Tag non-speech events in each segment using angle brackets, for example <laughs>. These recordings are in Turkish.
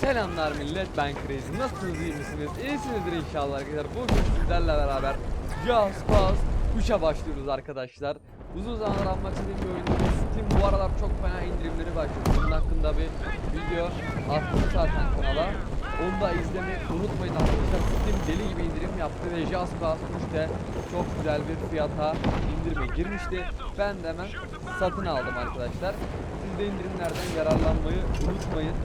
Selamlar millet ben Crazy. Nasılsınız iyi misiniz? İyisinizdir inşallah arkadaşlar. Bugün sizlerle beraber Just Cause 3'e başlıyoruz arkadaşlar. Uzun zamandır almak istediğim bir oyundu. Steam bu aralar çok fena indirimleri başlıyor. Bunun hakkında bir video attım zaten kanala. Onu da izlemeyi unutmayın arkadaşlar. Steam deli gibi indirim yaptı ve Just Cause 3'te çok güzel bir fiyata indirime girmişti. Ben de hemen satın aldım arkadaşlar. Siz de indirimlerden yararlanmayı unutmayın.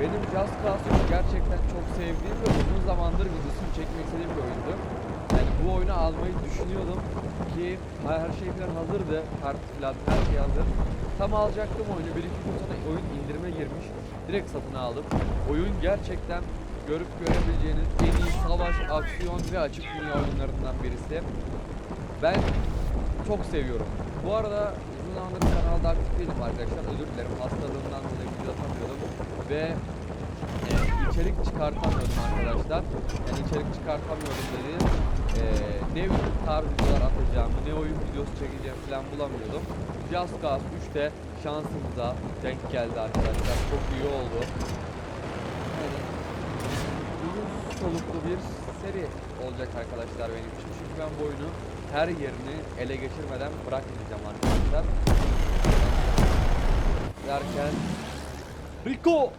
Benim Just Cause 3 gerçekten çok sevdiğim ve uzun zamandır videosunu çekmek istediğim bir oyundu. Yani bu oyunu almayı düşünüyordum ki her şey falan hazırdı. Kart falan her şey hazır. Tam alacaktım oyunu. Bir iki gün sonra oyun indirime girmiş. Direkt satın aldım. Oyun gerçekten görüp görebileceğiniz en iyi savaş, aksiyon ve açık dünya oyunlarından birisi. Ben çok seviyorum. Bu arada zamandır kanalda aktif değilim arkadaşlar. Özür dilerim. Hastalığımdan dolayı video atamıyordum. Ve e, içerik çıkartamıyordum arkadaşlar. Yani içerik çıkartamıyordum dediğim e, ne tarz videolar atacağımı, ne oyun videosu çekeceğimi falan bulamıyordum. Just Cause 3'te şansımıza denk geldi arkadaşlar. Çok iyi oldu. Yani uzun soluklu bir seri olacak arkadaşlar benim için. Çünkü ben bu oyunu her yerini ele geçirmeden bırakmayacağım arkadaşlar. Derken Rico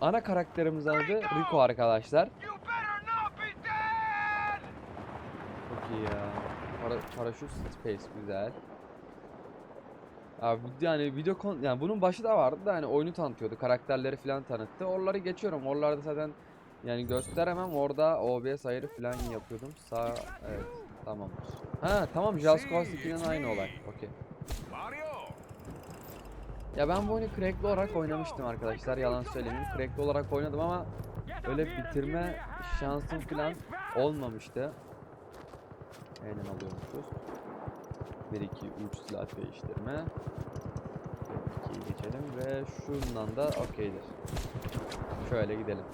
Ana karakterimizin adı Rico arkadaşlar. Çok iyi ya. Para, paraşüt space güzel. Abi yani video kon yani bunun başı da vardı da hani oyunu tanıtıyordu. Karakterleri falan tanıttı. Oraları geçiyorum. Oralarda zaten yani gösteremem. Orada OBS ayarı falan yapıyordum. Sağ evet tamamdır. Ha tamam Cause 2'nin aynı olay. Okey. Ya ben bu oyunu crackli olarak oynamıştım arkadaşlar. Yalan söylemeyeyim. Crackli olarak oynadım ama öyle bitirme şansım falan olmamıştı. Aynen alıyormuşuz. 1 2 3 silah değiştirme. 2'yi geçelim ve şundan da okeydir. Şöyle gidelim.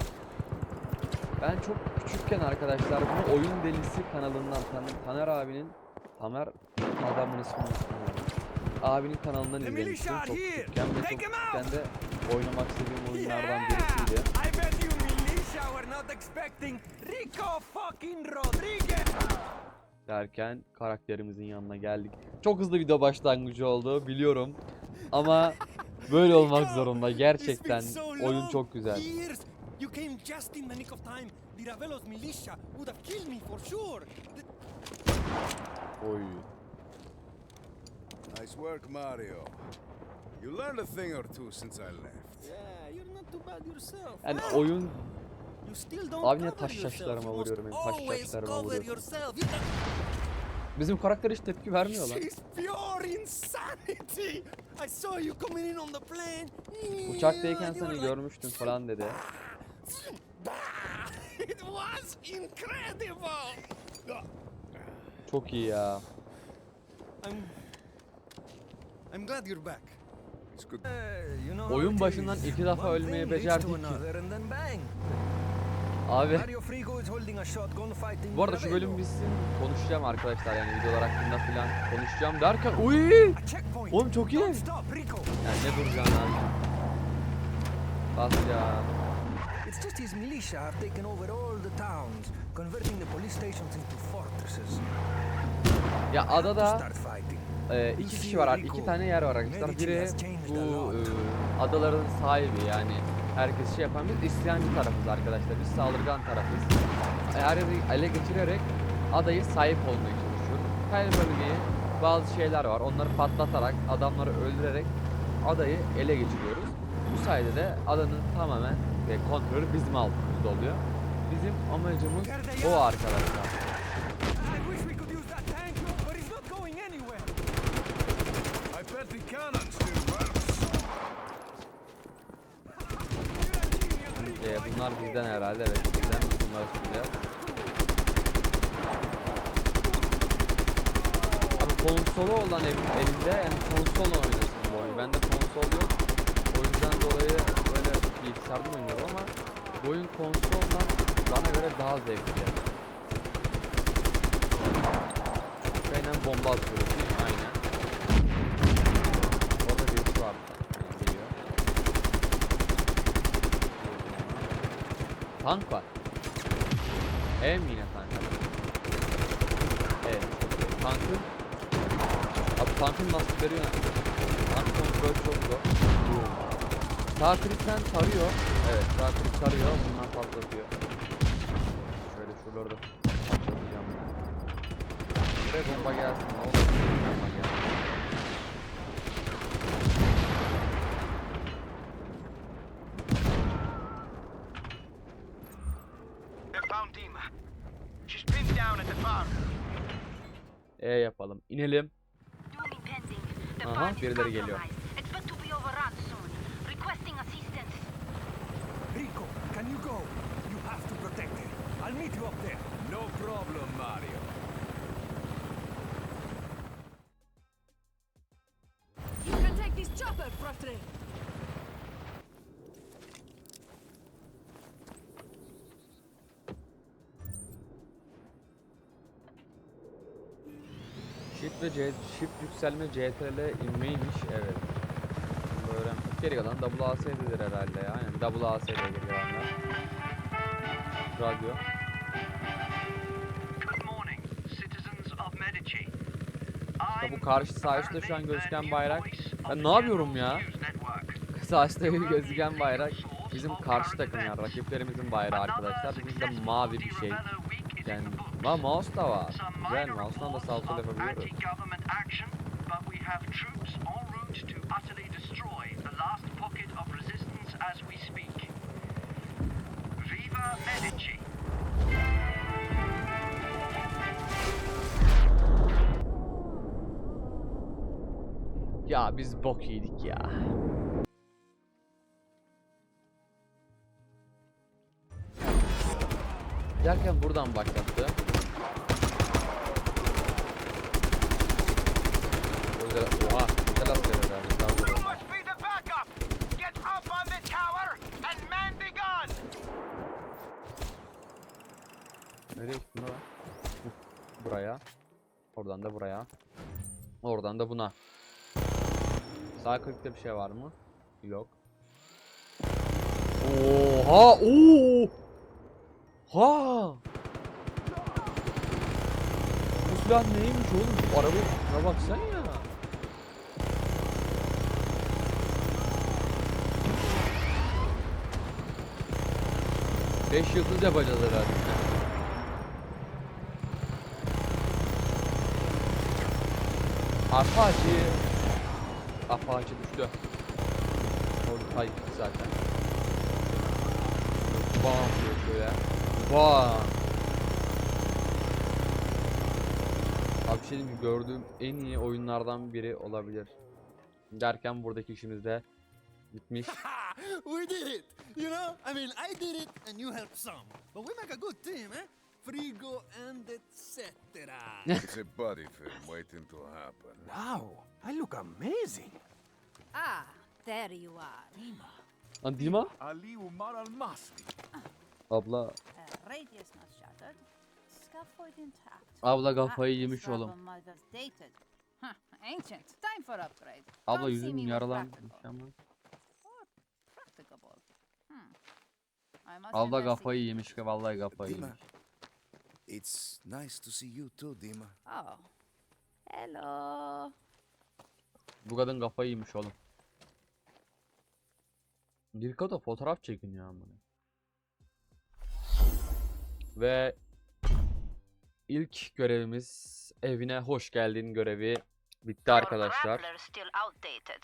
Ben çok küçükken arkadaşlar bunu Oyun Delisi kanalından Tan Taner abinin Tamer adamın ismini unuttum. Abinin kanalından izlemiştim çok küçükken ve çok küçükken de oynamak istediğim oyunlardan birisiydi. Derken karakterimizin yanına geldik. Çok hızlı video başlangıcı oldu biliyorum. Ama böyle olmak zorunda gerçekten. Oyun çok güzel. You came just in the nick of time. The Ravelos militia would have killed me for sure. The- Oy. Nice work, Mario. You learned a thing or two since I left. Yeah, you're not too bad yourself. Yani Ah, oyun you still don't Abi cover taş must vuruyorum, benim taş cover vuruyorum. bizim karakter hiç tepki vermiyor lan. She's pure insanity. I saw you coming in on the plane. Uçaktayken seni görmüştüm falan dedi. It was incredible. Çok iyi ya. I'm I'm glad you're back. It's good. Uh, you know how Oyun başından iki defa ölmeye becerdik ki. Abi Mario Frigo is holding a shotgun fight in bu arada şu bölüm bitsin konuşacağım arkadaşlar yani videolar hakkında falan konuşacağım derken uy. Oğlum çok iyi. Yani ne duracaksın abi? Bas ya. His militia have taken over all the towns, converting the police stations into fortresses. Ya adada e, iki kişi var, iki tane yer var arkadaşlar. Biri bu e, adaların sahibi yani herkes şey yapan biz isyancı tarafız arkadaşlar. Biz saldırgan tarafız. Her yeri ele geçirerek adayı sahip olmaya çalışıyoruz. Her bölgeyi bazı şeyler var. Onları patlatarak, adamları öldürerek adayı ele geçiriyoruz. Bu sayede de adanın tamamen ve kontrolü bizim altımızda oluyor. Bizim amacımız o arkadaşlar. Ee, bunlar bizden herhalde evet bizden biz bunları süreceğiz. Abi konsolu olan ev, elimde yani konsolla oynuyorsun bu oyunu. Bende konsol yok. O yüzden dolayı bilgisayardan oynuyorum ama bu oyun konsoldan bana göre daha zevkli. Aynen bomba atıyoruz değil mi? Aynen. Orada birisi var. Yani geliyor. Tank var. Ev mi yine tank? Evet. Tankın Abi tankın nasıl veriyor? Tank kontrol çok zor. Sağ klikten tarıyor. Evet sağ klik tarıyor. Bundan patlatıyor. Şöyle şuraları da patlatacağım. Buraya bomba gelsin. Ne olur. Bomba gelsin. They found Dima. She's pinned down at the farm. E yapalım. İnelim. Aha, birileri geliyor. compromised. Expect to be overrun soon. Requesting assistance. Rico, can you go? You have to protect her. I'll meet you up there. No problem, Mario. You can take this chopper, Frotre. Shift ve C, shift yükselme CTRL inmeymiş. Evet. Geri kalan WASD'dir herhalde ya. Aynen WASD geri kalanlar. Radyo. Medici. bu karşı sağ şu an gözüken bayrak. Ben ne yapıyorum ya? <laughs> Sağ gözüken bayrak bizim karşı takım yani rakiplerimizin bayrağı arkadaşlar. Bizim mavi bir şey. Yani la mouse da var. Güzel mouse'dan da sağ sol yapabiliyoruz. Bok yedik ya. Derken buradan başlattı. Güzel, oha, güzel asker herhalde. The gun! Nereye gitti lan? Bu- Buraya. Oradan da buraya. Oradan da buna. Sağ klikte bir şey var mı? Yok. Oha! Oo! Ha! Bu silah neymiş oğlum? Şu arabaya şuna baksana ya. Beş yıldız yapacağız herhalde. Apache. Apache düştü. Orada gitti zaten. Bam diyor şöyle. Bam. Abi bir şey diyeyim mi? gördüğüm en iyi oyunlardan biri olabilir. Derken buradaki işimiz de bitmiş. <laughs> We did it! You know, I mean, I did it and you helped some. But we make a good team, eh? Frigo and etc. It's a body film waiting to happen. wow, I look amazing. Ah, there you are. Lan Dima? Ali Umar Al Masri. Abla. Uh, radius not shattered. Scaffold intact. Abla kafayı yemiş oğlum. ancient. Time for upgrade. Abla yüzüm yaralanmış ama. Abla kafayı yemiş ki vallahi kafayı Dima. yemiş. It's nice to see you too, Dima. Oh. Hello. Bu kadın kafayı yemiş oğlum. Da fotoğraf çekiniyor amına. Ve ilk görevimiz evine hoş geldin görevi bitti arkadaşlar. grappler still outdated.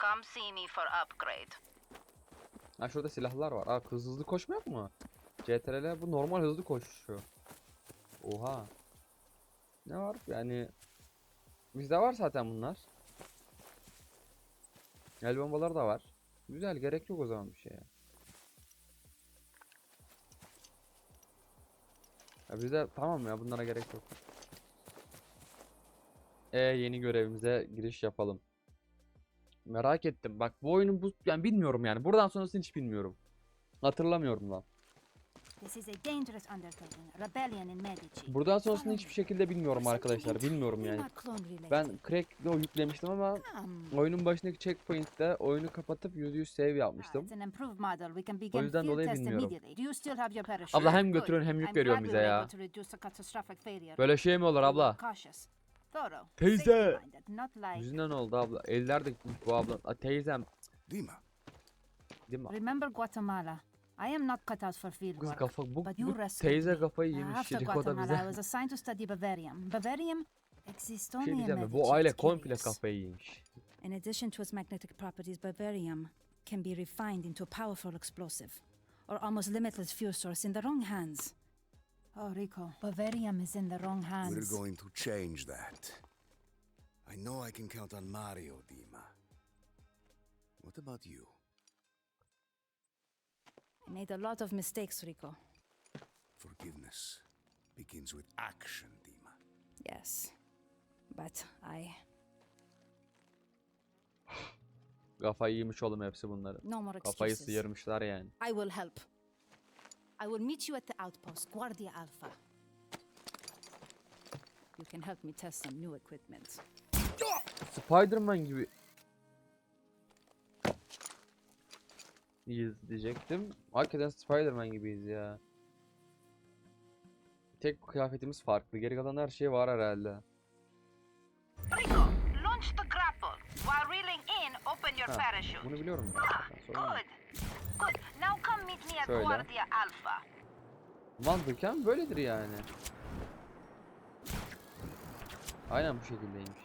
Come see me for upgrade. Ha şurada silahlar var. Aa hızlı hızlı koşma yok mu? CTRL bu normal hızlı koşuyor. Oha. Ne var? Yani bizde var zaten bunlar. El bombaları da var. Güzel gerek yok o zaman bir şeye. Ya bizde tamam ya bunlara gerek yok. E yeni görevimize giriş yapalım. Merak ettim. Bak bu oyunun bu yani bilmiyorum yani. Buradan sonrasını hiç bilmiyorum. Hatırlamıyorum lan. This is a dangerous undertaking. Rebellion in Medici. Buradan sonrasını hiçbir şekilde bilmiyorum arkadaşlar. Bilmiyorum yani. Ben Crack'le o yüklemiştim ama oyunun başındaki checkpoint'te oyunu kapatıp %100 save yapmıştım. Begin yüzden dolayı bilmiyorum. Abla hem götürüyorsun hem yük veriyorsun bize ya. Böyle şey mi olur abla? Teyze. Yüzünden oldu abla. Eller de bu abla. A, teyzem. Dima, Değil mi? Remember Guatemala. I am not cut out for field kız work. kafa bu, but you bu rescued teyze me. kafayı yemiş. After Şiriko da Guatemala, I bize. was assigned to study Bavarium. Bavarium exists Bir only şey in diyeceğim mi? Medici. Bu aile komple curious. kafayı yemiş. In addition to its magnetic properties, bavarium can be refined into a powerful explosive, or almost limitless fuel source in the wrong hands. Oh, Rico, Bavarium is in the wrong hands. we're going to change that. I know I can count on Mario, Dima. What about you? I made a lot of mistakes, Rico. Forgiveness begins with action, Dima. Yes. But I. Kafayı yemiş oğlum hepsi bunları. No more Kafayı excuses. sıyırmışlar yani. I will help. I will meet you at the outpost, Guardia Alpha. You can help me test some new equipment. Spider-Man gibi iyiyiz diyecektim. Hakikaten Spider-Man gibiyiz ya. Tek kıyafetimiz farklı. Geri kalan her şey var herhalde. Rico, launch the grapple. While reeling in, open your parachute. bunu biliyorum. Good. Good. Now come meet me at Şöyle. Guardia Alpha. Mantıken böyledir yani. Aynen bu şekildeymiş.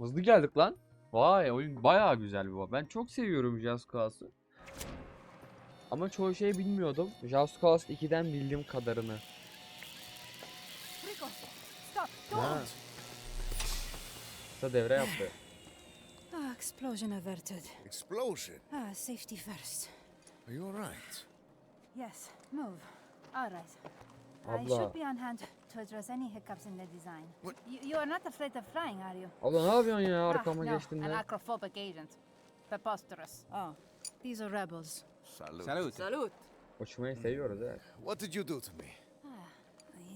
Hızlı geldik lan. Vay oyun bayağı güzel bu. Ben çok seviyorum Just Cause'u. Ama çoğu şey bilmiyordum. Just Cause 2'den bildiğim kadarını. Rico, stop! Ha. Kısa devre yaptı. Ah, explosion averted. Explosion? Ah, safety first. Are you alright? Yes, move. All right. I should be on hand to address any hiccups in the design. What? You, you are not afraid of flying, are you? Abla ne yapıyorsun ya Ah, arkama no, geçtin an de. acrophobic agent. Preposterous. Oh, these are rebels. Salute. Uçmayı seviyoruz evet. What did you do to me?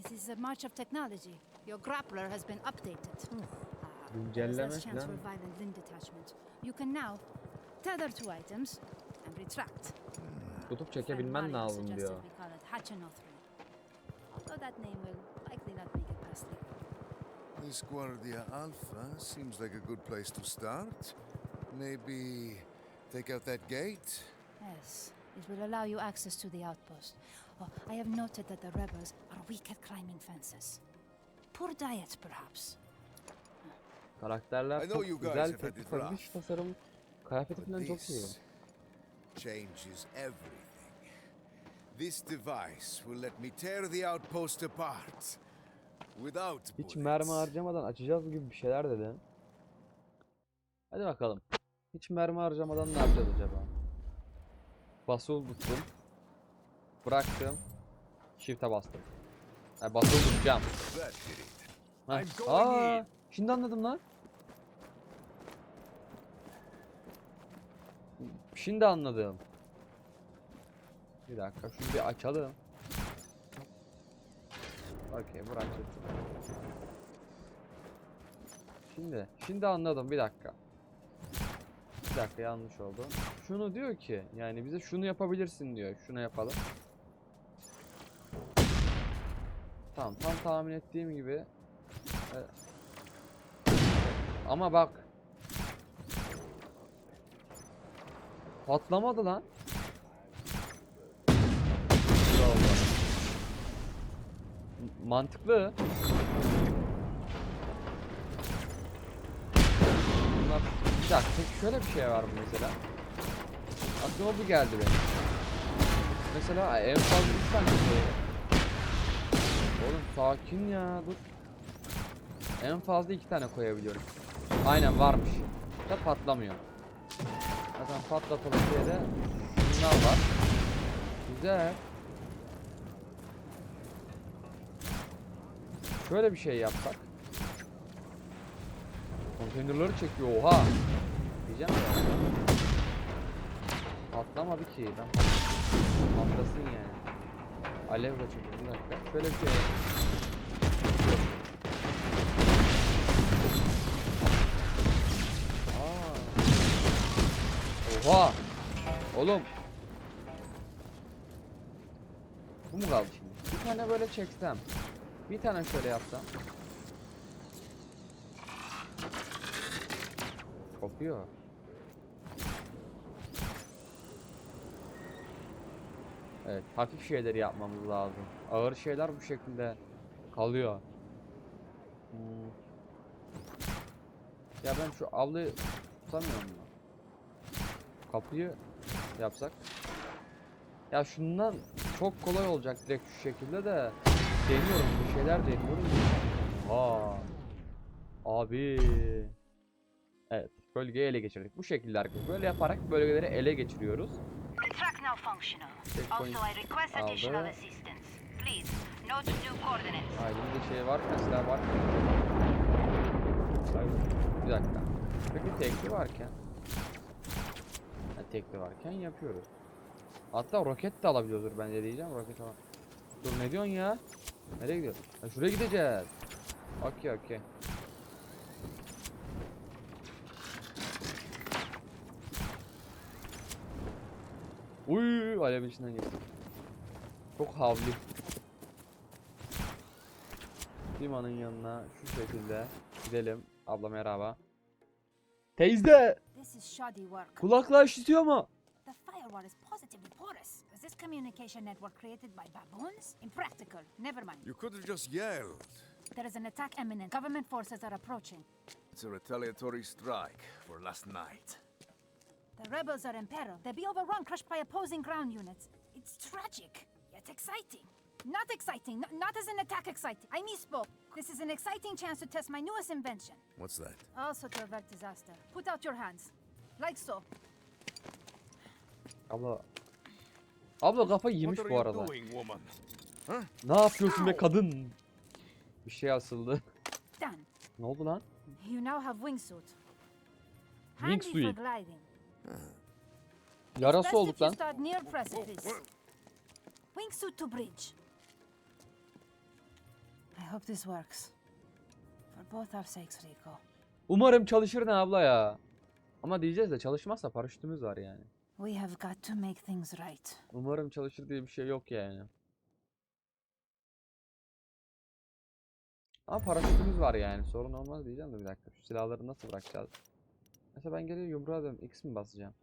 This is a march of technology. Your grappler has been updated. Ah, Güncelleme less chance for violent limb detachment. You can now tether two items and retract. Tutup Friend çekebilmen lazım diyor. We call it Hachino 3. Although that name will likely not make it past you. This Guardia Alpha seems like a good place to start. Maybe take out that gate? Yes, it will allow you access to the outpost. Oh, I have noted that the rebels are weak at climbing fences. Poor diet, perhaps. Karakterler I know çok you guys güzel, have had kötü it tabii rough, iş tasarım, kıyafeti But falan çok iyi. this changes everything. This device will let me tear the outpost apart. Hiç mermi harcamadan açacağız gibi bir şeyler dedi. Hadi bakalım. Hiç mermi harcamadan ne yapacağız acaba? Basılı tuttum. Bıraktım. Shift'e bastım. Ha, basılı tutacağım. Aa, şimdi anladım lan. Şimdi anladım. Bir dakika şunu bir açalım. Okey bırak tutsun. Şimdi, şimdi anladım bir dakika. Bir dakika yanlış oldu. Şunu diyor ki yani bize şunu yapabilirsin diyor. Şunu yapalım. Tamam tam tahmin ettiğim gibi. Evet. Ama bak. Patlamadı lan. Mantıklı. Bunlar... Bir dakika şöyle bir şey var mı mesela? Aklıma bu geldi benim. Mesela en fazla 3 tane şey. Oğlum sakin ya dur. En fazla iki tane koyabiliyorum. Aynen varmış. Da patlamıyor. Zaten patlatalım diye de bunlar var. Güzel. Şöyle bir şey yapsak. Konteynerları çekiyor oha. Diyeceğim ya. Patlamadı ki. Ben patlasın yani. Alev kaçırdı bir dakika. Şöyle bir şey. Oha! Oğlum. Bu mu kaldı şimdi? Bir tane böyle çeksem. Bir tane şöyle yapsam. Kopuyor. Evet, hafif şeyleri yapmamız lazım. Ağır şeyler bu şekilde kalıyor. Hmm. Ya ben şu avlıyı tutamıyorum mu? Kapıyı yapsak. Ya şundan çok kolay olacak direkt şu şekilde de deniyorum bir şeyler deniyorum. Ha. Abi. Evet, bölgeyi ele geçirdik. Bu şekilde arkadaşlar. Böyle yaparak bölgeleri ele geçiriyoruz. Track now functional. Also, I request additional assistance. Please, note new coordinates. Haydi bir şey var mesela var. Bir dakika. Peki tekli varken ha, tekli varken yapıyoruz. Hatta roket de alabiliyordur bence diyeceğim roket ama. Dur ne diyorsun ya? Nereye gidiyorsun? Ha, şuraya gideceğiz. Okey okey. Uy alevin içinden geçti. Çok havli. Dima'nın yanına şu şekilde gidelim. Abla merhaba. Teyze! Kulaklığa işitiyor mu? The firewall is positively porous. Is this communication network created by baboons? Impractical. Never mind. You could have just yelled. There is an attack imminent. Government forces are approaching. It's a retaliatory strike for last night. The rebels are in peril. They'll be overrun, crushed by opposing ground units. It's tragic, yet exciting. Not exciting, n- not as an attack exciting. I misspoke. This is an exciting chance to test my newest invention. What's that? Also to avert disaster. Put out your hands. Like so. Abla. Abla kafa yemiş bu arada. Ne yapıyorsun be kadın? Bir şey asıldı. Ne oldu lan? You now have wingsuit. Wingsuit. gliding. Yarası olduk lan. Wingsuit to bridge. I hope this works. For both our sakes, Rico. Umarım çalışır ne abla ya. Ama diyeceğiz de çalışmazsa paraşütümüz var yani. We have got to make things right. Umarım çalışır diye bir şey yok yani. Ama paraşütümüz var yani sorun olmaz diyeceğim de bir dakika şu silahları nasıl bırakacağız? Mesela ben geriye yumruğa dönüyorum X mi basacağım?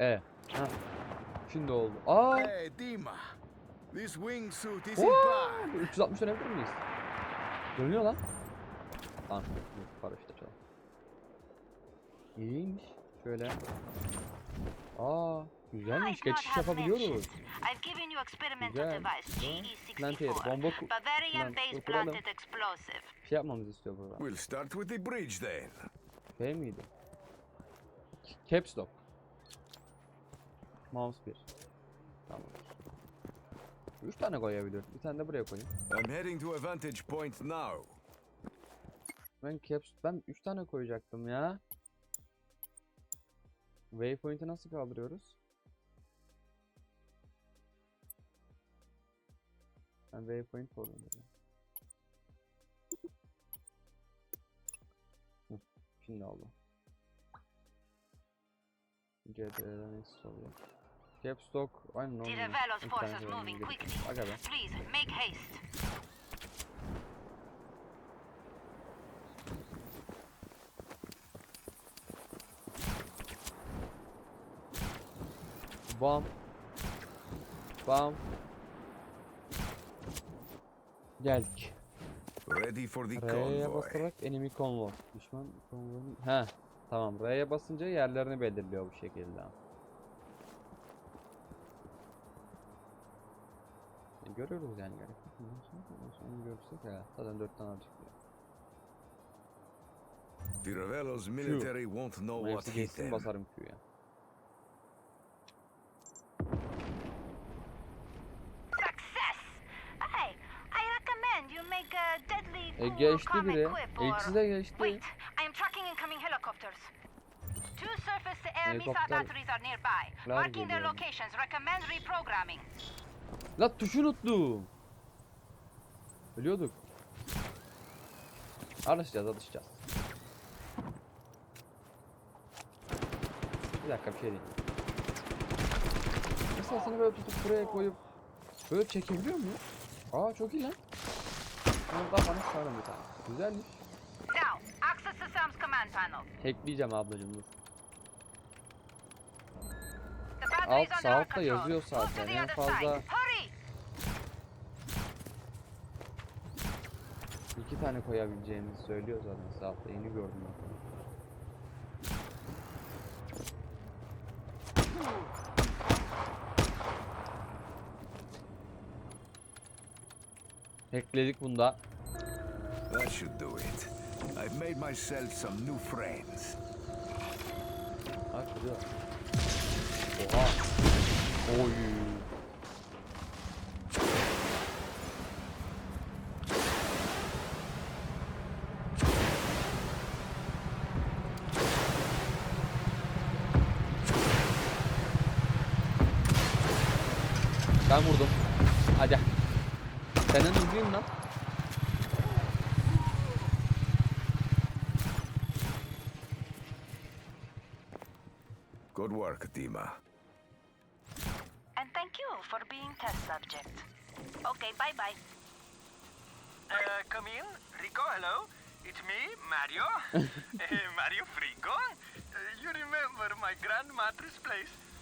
E. Ha. Şimdi oldu. Aa! Hey, Dima. This wingsuit Oo! bad. 360 dönebilir miyiz? Dönüyor lan. Tamam. dur, Paraşüt açalım. İyiymiş. Şöyle. Aa, güzelmiş. Geçiş yapabiliyoruz. I've given you experimental device Güzel. Planter, GE64, bomba ku- Bavarian plant- based planted explosive. Bir şey yapmamızı istiyor burada. We'll start with the bridge then. Şey miydi? Caps lock. Mouse 1. Tamam. 3 tane koyabiliyorum. Bir tane de buraya koyayım. I'm heading to a vantage point now. Ben caps ben 3 tane koyacaktım ya. Waypoint'i nasıl kaldırıyoruz? Ben waypoint koydum. Şimdi oldu. CTRL'den nasıl oluyor? Caps lock aynen. Revelos Bir forces moving quickly. Aga be. Please, make haste. Bam. Bam. Geldik. Ready for the R'ye convoy. basarak enemy convoy. Düşman konvoyu. He. Tamam. R'ye basınca yerlerini belirliyor bu şekilde. E, görüyoruz yani ondan sonra görürsek ya. Zaten 4 tane alacak. The Revelos military won't know Ama what hit them. basarım Q'ya. Success! Hey, I recommend you make a deadly E geçti biri. equip or- İlkisi de geçti. Wait, I am tracking incoming helicopters. Two surface-to-air missile Helikopter- batteries are nearby. Marking their locations. Recommend reprogramming. La tuşu unuttum. Ölüyorduk. Alışacağız alışacağız. Bir dakika bir şey diyeyim. Mesela seni böyle tutup buraya koyup böyle çekebiliyor muyum? Aa çok iyi lan. Bunu da bana sarın bir tane. Güzelmiş. Now, access Sam's command panel. Hackleyeceğim ablacım dur. Alt sağ altta yazıyor zaten. En fazla iki tane koyabileceğimizi söylüyor zaten sağ altta. Yeni gördüm ben. Hackledik bunda. That should do it. I've made myself some new friends. Kırıyor. Oha. Oy. Ben vurdum. Hadi. Senin hızlıyım lan. Good work, Dima. And thank you for being test subject. Okay, bye-bye. Uh, come in. Rico, hello. It's me, Mario. <laughs> Eh, Mario Frigo. Uh, you remember my grandmother's place?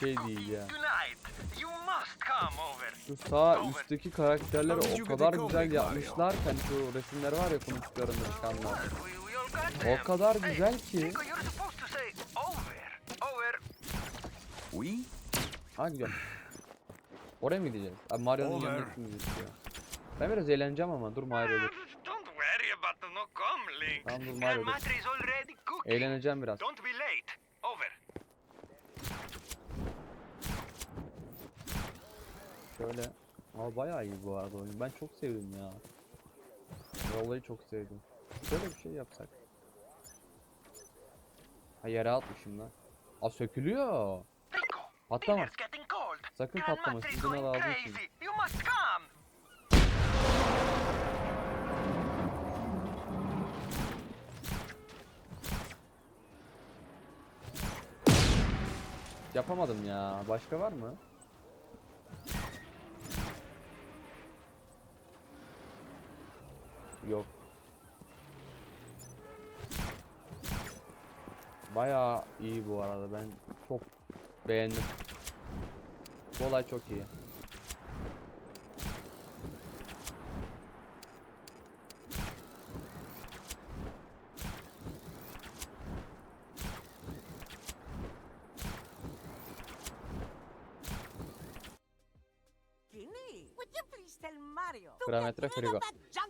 Şey değil ya. tonight. You must come over. Şu sağ üstteki karakterleri o kadar güzel yapmışlar ki hani şu resimler var ya konuştuklarında çıkanlar. O kadar güzel ki. Ha gidiyorum. Oraya mı gideceğiz? Abi Mario'nun yanına gitmemiz istiyor. Ben biraz eğleneceğim ama dur Mario dur. Tamam, dur, Mario, dur. Eğleneceğim biraz. Don't be late. Over. Şöyle. Aa bayağı iyi bu arada oyun. Ben çok sevdim ya. Vallahi çok sevdim. Şöyle bir şey yapsak. Ha yere atmışım lan. Aa sökülüyor. Patlama. Sakın Bizden going lazım için. Yapamadım ya. Başka var mı? Bayağı iyi bu arada. Ben çok beğendim. Bu olay çok iyi. Parametre Frigo.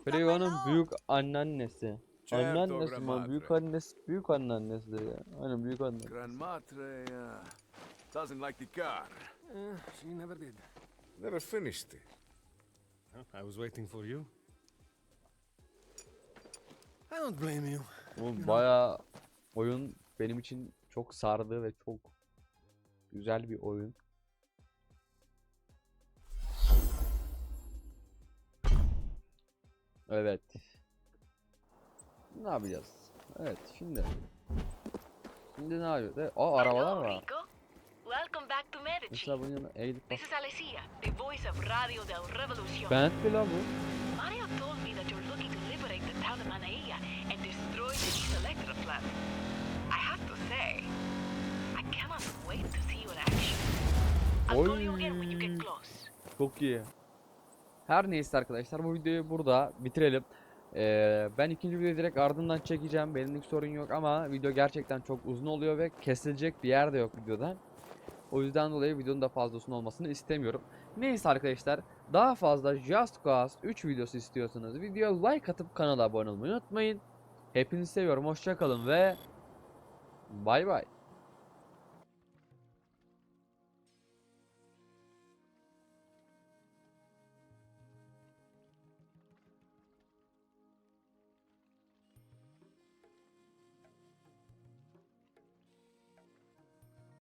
Frigo'nun büyük anneannesi. Anneannesi mi? Büyük annesi, büyük anneannesidir ya. Aynen büyük anne. Grandmatre uh, doesn't like the car. Uh, she never did. Never finished it. I was waiting for you. I don't blame you. Bu bayağı oyun benim için çok sardı ve çok güzel bir oyun. Evet. Ne yapacağız? Evet şimdi. Şimdi ne yapıyoruz? Aa arabalar var. Welcome back to Medici. Mesela bunun yanına eğilip bak. This is Alessia, the voice of Radio del Revolution. Bentley la bu. Mario told me that you're looking to liberate the town of Manaia and destroy the deselector plant. I have to say, I cannot wait to see you in action. I'll call you again when you get close. Çok iyi. Her neyse arkadaşlar bu videoyu burada bitirelim. Ee, ben ikinci videoyu direkt ardından çekeceğim. Benimlik sorun yok ama video gerçekten çok uzun oluyor ve kesilecek bir yer de yok videoda. O yüzden dolayı videonun da fazla uzun olmasını istemiyorum. Neyse arkadaşlar daha fazla Just Cause 3 videosu istiyorsanız videoya like atıp kanala abone olmayı unutmayın. Hepinizi seviyorum. Hoşçakalın ve bay bay.